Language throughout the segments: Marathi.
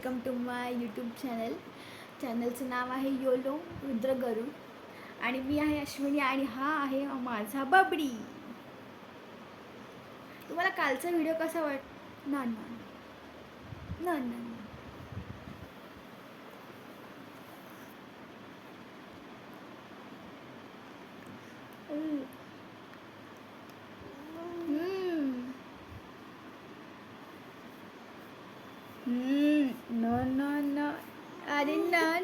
Welcome to my YouTube channel. चॅनलचं नाव आहे योलो रुद्रगरू आणि मी आहे अश्विनी आणि हा आहे माझा बबडी. तुम्हाला कालचा व्हिडिओ कसा वाट ना. ना ना ना.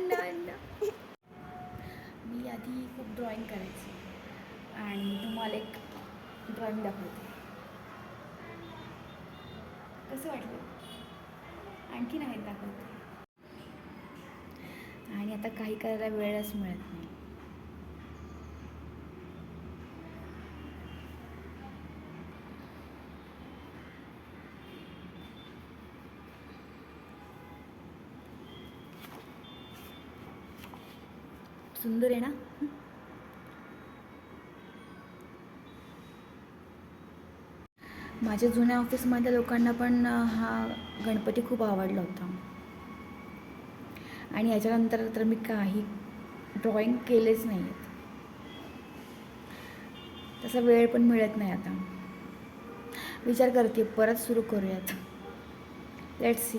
न मी आधी खूप ड्रॉइंग करायची. आणि तुम्हाला एक ड्रॉइंग दाखवते. कसं वाटलं? आणखीन आहेत दाखवते. आणि आता काही करायला वेळच मिळत नाही. सुंदर आहे ना? माझ्या जुन्या ऑफिसमधल्या लोकांना पण हा गणपती खूप आवडला होता. आणि याच्यानंतर तर मी काही ड्रॉइंग केलेच नाही आहेत तसा वेळ पण मिळत नाही आता. विचार करते परत सुरू करूयात. लेट सी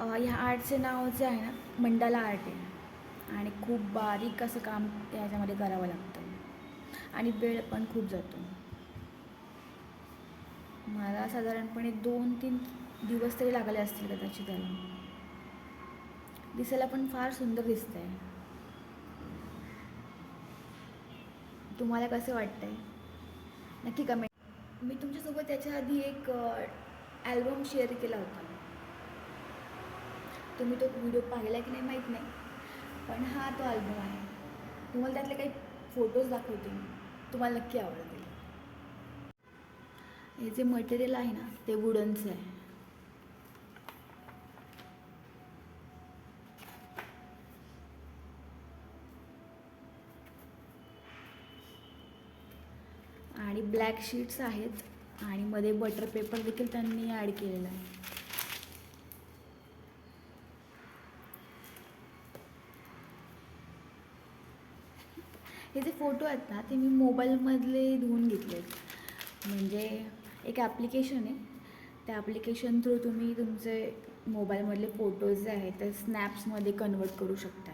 ह्या आर्टचे नाव जे आहे ना मंडाला आर्ट आहे. आणि खूप बारीक असं काम त्याच्यामध्ये करावं लागतं. आणि वेळ पण खूप जातो. मला साधारणपणे दोन तीन दिवस तरी लागले असतील कदाचित त्याला. दिसायला पण फार सुंदर दिसतंय. तुम्हाला कसं वाटतंय? नक्की कमेंट मी तुमच्यासोबत त्याच्या आधी एक ॲल्बम शेअर केला होता. तुम्ही तो व्हिडिओ पाहिला की नाही माहीत नाही. पण हा तो अल्बम आहे. तुम्हाला त्यातले काही फोटोज दाखवते मी. तुम्हाला नक्की आवडतील. हे जे मटेरियल आहे ना ते वुडनचं आहे. आणि ब्लॅक शीट्स आहेत. आणि मध्ये बटर पेपर देखील त्यांनी ॲड केलेला आहे. हे जे फोटो आहेत ना ते मी मोबाईलमधले धुवून घेतले म्हणजे एक ॲप्लिकेशन आहे. त्या ॲप्लिकेशन थ्रू तुम्ही तुमचे मोबाईलमधले फोटोज जे आहेत ते स्नॅप्समध्ये कन्वर्ट करू शकता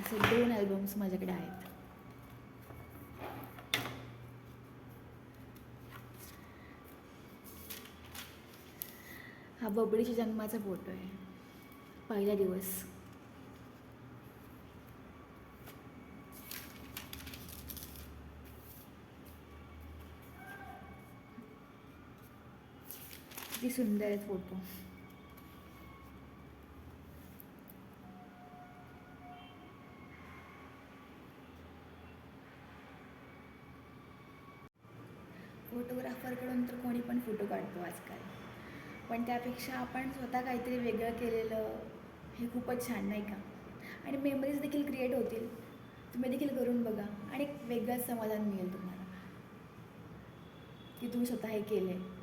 असे दोन अल्बम्स माझ्याकडे आहेत. हा बबडीच्या जन्माचा फोटो आहे. पहिला दिवस. किती सुंदर आहेत फोटो. फोटोग्राफरकडून तर कोणी पण फोटो काढतो आजकाल. पण त्यापेक्षा आपण स्वतः काहीतरी वेगळं केलेलं हे खूपच छान नाही का? आणि मेमरीज देखील क्रिएट होतील. तुम्ही देखील करून बघा आणि एक वेगळंच समाधान मिळेल तुम्हाला. की तुम्ही स्वतः हे केलं आहे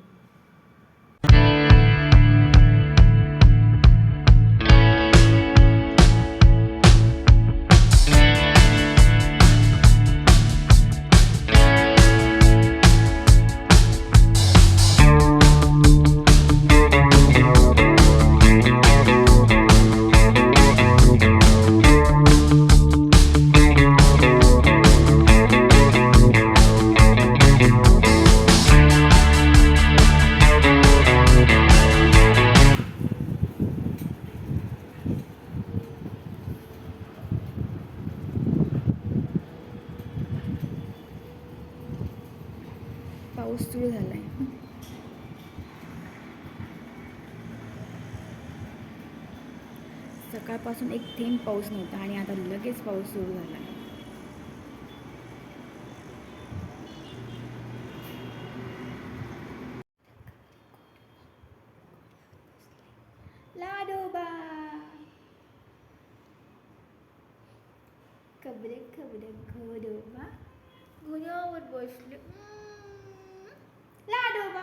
पाऊस सुरू झाला आहे सकाळपासून एक थेंब पाऊस नव्हता आणि आता लगेच पाऊस सुरू झाला आहे लाडोबा खबरे खबर घोडोबा घोड्यावर बसले. लाडोबा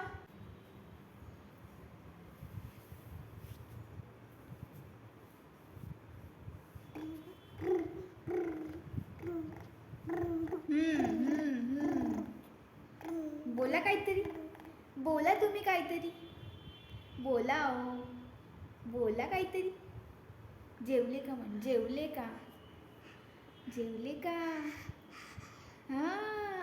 बोला काहीतरी. बोला तुम्ही काहीतरी. बोला अहो. बोला काहीतरी. जेवले का म्हण जेवले का? जेवले का? हां.